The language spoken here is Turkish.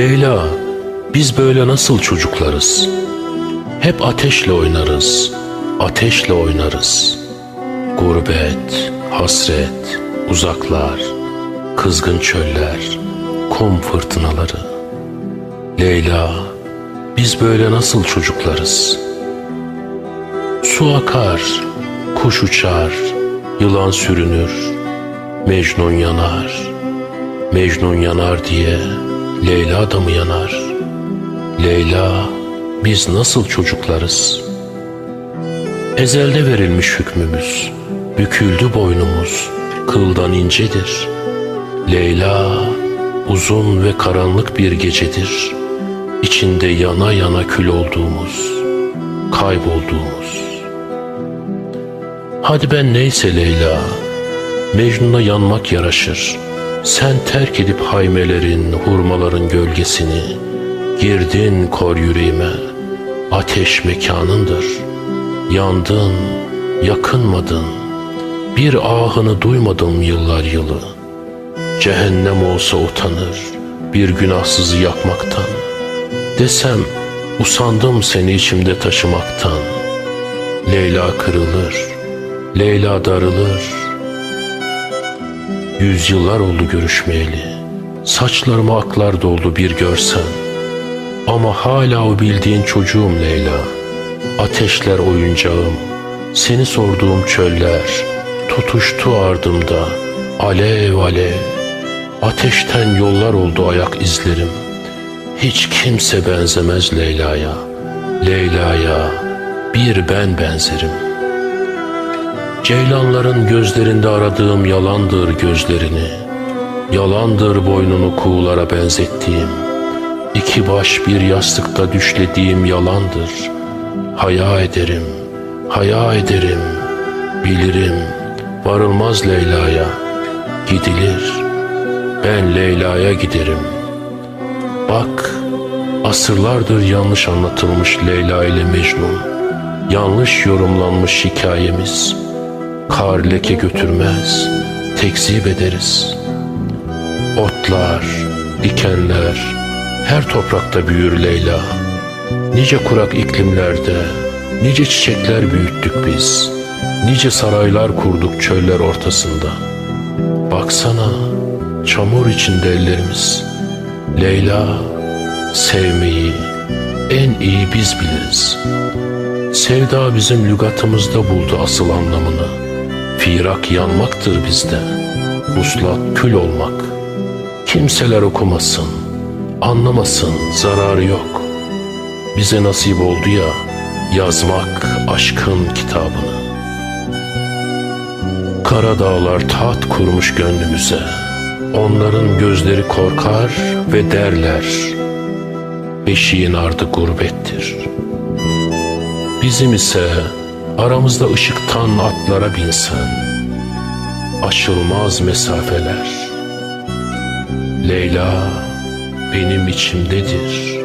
Leyla, biz böyle nasıl çocuklarız? Hep ateşle oynarız, ateşle oynarız. Gurbet, hasret, uzaklar, kızgın çöller, kum fırtınaları. Leyla, biz böyle nasıl çocuklarız? Su akar, kuş uçar, yılan sürünür, Mecnun yanar. Mecnun yanar diye Leyla da mı yanar? Leyla, biz nasıl çocuklarız? Ezelde verilmiş hükmümüz, büküldü boynumuz, kıldan incedir. Leyla, uzun ve karanlık bir gecedir. İçinde yana yana kül olduğumuz, kaybolduğumuz. Hadi ben neyse Leyla, Mecnun'a yanmak yaraşır. Sen terk edip haymelerin, hurmaların gölgesini, girdin kor yüreğime, ateş mekanındır. Yandın, yakınmadın, bir ahını duymadım yıllar yılı. Cehennem olsa utanır, bir günahsızı yakmaktan. Desem, usandım seni içimde taşımaktan. Leyla kırılır, Leyla darılır, Yüzyıllar oldu görüşmeyeli. Saçlarıma aklar doldu bir görsen. Ama hala o bildiğin çocuğum Leyla. Ateşler oyuncağım. Seni sorduğum çöller. Tutuştu ardımda. Alev alev. Ateşten yollar oldu ayak izlerim. Hiç kimse benzemez Leyla'ya. Leyla'ya bir ben benzerim.'' Ceylanların gözlerinde aradığım yalandır gözlerini. Yalandır boynunu kuğulara benzettiğim. İki baş bir yastıkta düşlediğim yalandır. Haya ederim, haya ederim. Bilirim, varılmaz Leyla'ya. Gidilir, ben Leyla'ya giderim. Bak, asırlardır yanlış anlatılmış Leyla ile Mecnun. Yanlış yorumlanmış hikayemiz.'' Kar leke götürmez, tekzip ederiz. Otlar, dikenler, her toprakta büyür Leyla. Nice kurak iklimlerde, nice çiçekler büyüttük biz. Nice saraylar kurduk çöller ortasında. Baksana, çamur içinde ellerimiz. Leyla, sevmeyi en iyi biz biliriz. Sevda bizim lügatımızda buldu asıl anlamını. Firak yanmaktır bizde, muslat kül olmak. Kimseler okumasın, anlamasın, zararı yok. Bize nasip oldu ya, yazmak aşkın kitabını. Kara dağlar taht kurmuş gönlümüze. Onların gözleri korkar ve derler, beşiğin ardı gurbettir. Bizim ise Aramızda ışıktan atlara binsen Aşılmaz mesafeler. Leyla benim içimdedir